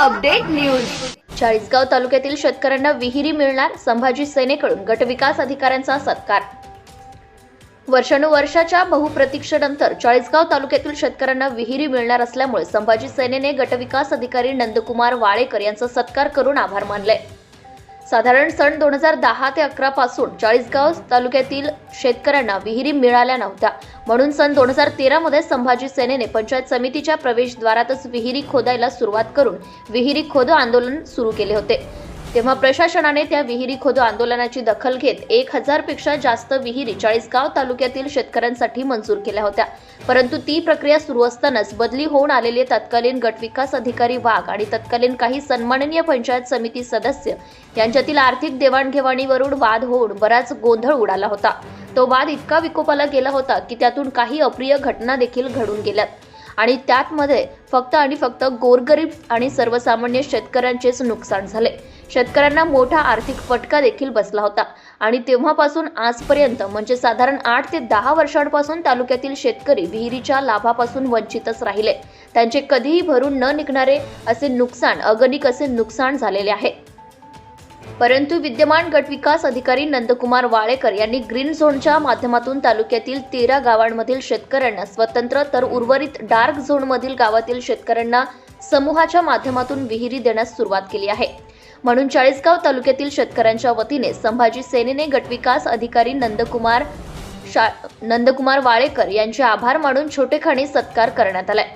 Update news. Chalisgaon तालुक्यातील शेतकऱ्यांना विहिरी मिळणार संभाजी सेनेकडून गटविकास अधिकाऱ्यांचा सत्कार. वर्षानुवर्षाच्या बहुप्रतीक्षेनंतर चाळीसगाव तालुक्यातील शेतकऱ्यांना विहिरी मिळणार असल्यामुळे संभाजी सेनेने गटविकास अधिकारी नंदकुमार वाळेकर यांचा सत्कार करून आभार मानले. साधारण सण दोन हजार दहा ते अकरा पासून चाळीसगाव तालुक्यातील शेतकऱ्यांना विहिरी मिळाल्या नव्हत्या. म्हणून सन दोन हजार तेरामध्ये संभाजी सेनेने पंचायत समितीच्या प्रवेशद्वारातच विहिरी खोदायला सुरुवात करून विहिरी खोदो आंदोलन सुरू केले होते. तेव्हा प्रशासनाने त्या विहिरी खोदो आंदोलनाची दखल घेत एक हजारपेक्षा जास्त विहिरी चाळीसगाव तालुक्यातील शेतकऱ्यांसाठी मंजूर केल्या होत्या. परंतु ती प्रक्रिया सुरू असतानाच बदली होऊन आलेले तत्कालीन गटविकास अधिकारी वाघ आणि तत्कालीन काही सन्माननीय पंचायत समिती सदस्य यांच्यातील आर्थिक देवाणघेवाणीवरून वाद होऊन बराच गोंधळ उडाला होता. तो वाद इतका विकोपाला गेला होता की त्यातून काही अप्रिय घटना देखील घडून गेल्यात आणि त्यातमध्ये फक्त आणि फक्त गोरगरीब आणि सर्वसामान्य शेतकऱ्यांचेच नुकसान झाले. शेतकऱ्यांना मोठा आर्थिक फटका देखील बसला होता. आणि तेव्हापासून आजपर्यंत म्हणजे साधारण आठ ते दहा वर्षांपासून तालुक्यातील शेतकरी विहिरीच्या लाभापासून वंचितच राहिले. त्यांचे कधीही भरून न निघणारे असे नुकसान अगणिक असे नुकसान झालेले आहे. परंतु विद्यमान गटविकास अधिकारी नंदकुमार वाळेकर यांनी ग्रीन झोनच्या माध्यमातून तालुक्यातील तेरा गावांमधील शेतकऱ्यांना स्वतंत्र तर उर्वरित डार्क झोनमधील गावातील शेतकऱ्यांना समूहाच्या माध्यमातून विहिरी देण्यास सुरुवात केली आहे. म्हणून चाळीसगाव तालुक्यातील शेतकऱ्यांच्या वतीने संभाजी सेनेने गटविकास अधिकारी नंदकुमार शा नंदकुमार वाळेकर यांचे आभार मानून छोटेखानी सत्कार करण्यात आलाय.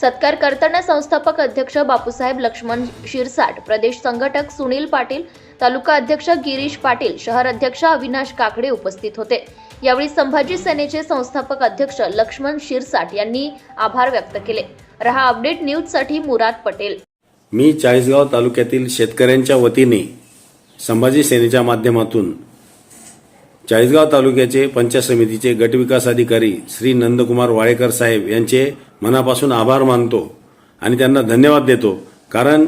सत्कार करताना संस्थापक अध्यक्ष बापूसाहेब लक्ष्मण शिरसाट प्रदेश संघटक सुनील पाटील तालुका अध्यक्ष गिरीश पाटील शहर अध्यक्ष अविनाश काकडे उपस्थित होते. यावेळी संभाजी सेनेचे संस्थापक अध्यक्ष लक्ष्मण शिरसाट यांनी आभार व्यक्त केले. रहा अपडेट न्यूजसाठी मुराद पटेल. मी चाळीसगाव तालुक्यातील शेतकऱ्यांच्या वतीने संभाजी सेनेच्या माध्यमातून चाळीसगाव तालुक्याचे पंचायत समितीचे गटविकास अधिकारी श्री नंदकुमार वाळेकर साहेब यांचे मनापासून आभार मानतो आणि त्यांना धन्यवाद देतो. कारण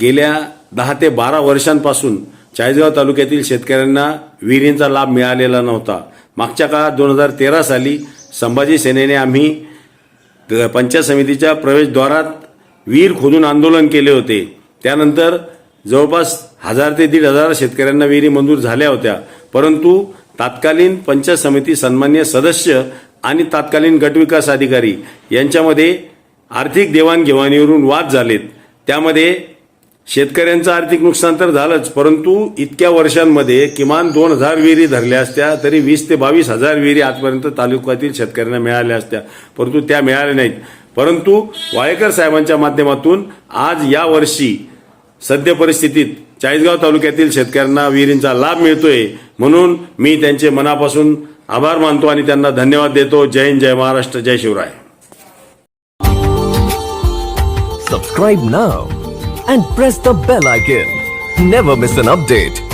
गेल्या दहा ते बारा वर्षांपासून चाळीसगाव तालुक्यातील शेतकऱ्यांना विहिरींचा लाभ मिळालेला नव्हता. मागच्या काळात दोन हजार तेरा साली संभाजी सेनेने आम्ही पंचायत समितीच्या प्रवेशद्वारात विहीर खोदून आंदोलन केले होते. त्यानंतर जवळपास हजार ते दीड हजार शेतकऱ्यांना विहिरी मंजूर झाल्या होत्या. परंतु तात्कालीन पंचायत समिती सन्मान्य सदस्य आणि तात्कालीन गटविकास अधिकारी यांच्यामध्ये आर्थिक देवाणघेवाणीवरून वाद झालेत. त्यामध्ये शेतकऱ्यांचं आर्थिक नुकसान तर झालंच परंतु इतक्या वर्षांमध्ये किमान दोन हजार विहिरी धरल्या असत्या तरी वीस ते बावीस हजार विहिरी आजपर्यंत तालुक्यातील शेतकऱ्यांना मिळाल्या असत्या. परंतु त्या मिळाल्या नाहीत. परंतु वायकर साहेबांच्या माध्यमातून आज या वर्षी सद्य परिस्थितीत चाळीसगाव तालुक्यातील शेतकऱ्यांना विहिरींचा लाभ मिळतोय म्हणून मी त्यांचे मनापासून आभार मानतो आणि त्यांना धन्यवाद देतो. जय हिंद जय महाराष्ट्र जय Shivray. Subscribe now and press the bell icon never miss an update